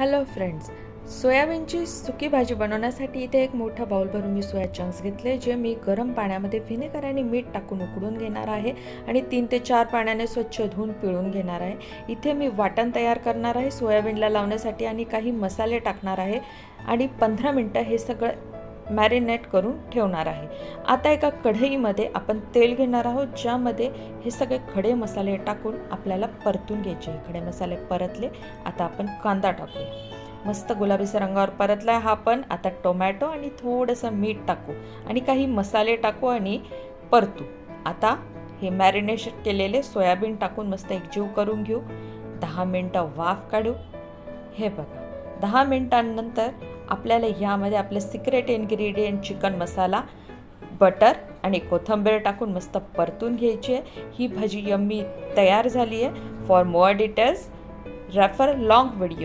Hello friends सोयाबीनची सुकी भाजी बनवण्यासाठी इथे एक मोठा बाउल भरून मी सोया चंक्स घेतले जे मी गरम पाण्यामध्ये व्हिनेगर आणि मीठ टाकून उकडून घेणार आहे आणि तीन ते चार पाण्याने स्वच्छ धुवून पिळून घेणार आहे. इथे मी वाटण तयार करणार आहे सोयाबीनला लावण्यासाठी आणि काही मसाले टाकणार आहे आणि पंधरा मिनटं हे सगळं मॅरिनेट करून ठेवणार आहे. आता एका कढईमध्ये आपण तेल घेणार आहोत ज्यामध्ये हे सगळे खडे मसाले टाकून आपल्याला परतून घ्यायचे खडे मसाले परतले आता आपण कांदा टाकूया. मस्त गुलाबीच्या रंगावर परतला हा पण. आता टोमॅटो आणि थोडंसं मीठ टाकू आणि काही मसाले टाकू आणि परतू. आता हे मॅरिनेशन केलेले सोयाबीन टाकून मस्त एकजीव करून घेऊ. दहा मिनटं वाफ काढू. हे बघा दहा मिनटांनंतर आपल्याला ह्यामध्ये आपलं secret ingredient chicken masala butter आणि कोथिंबीर टाकून मस्त परतून घ्यायची आहे. ही भाजी यम्मी तयार झाली आहे. For more details refer long video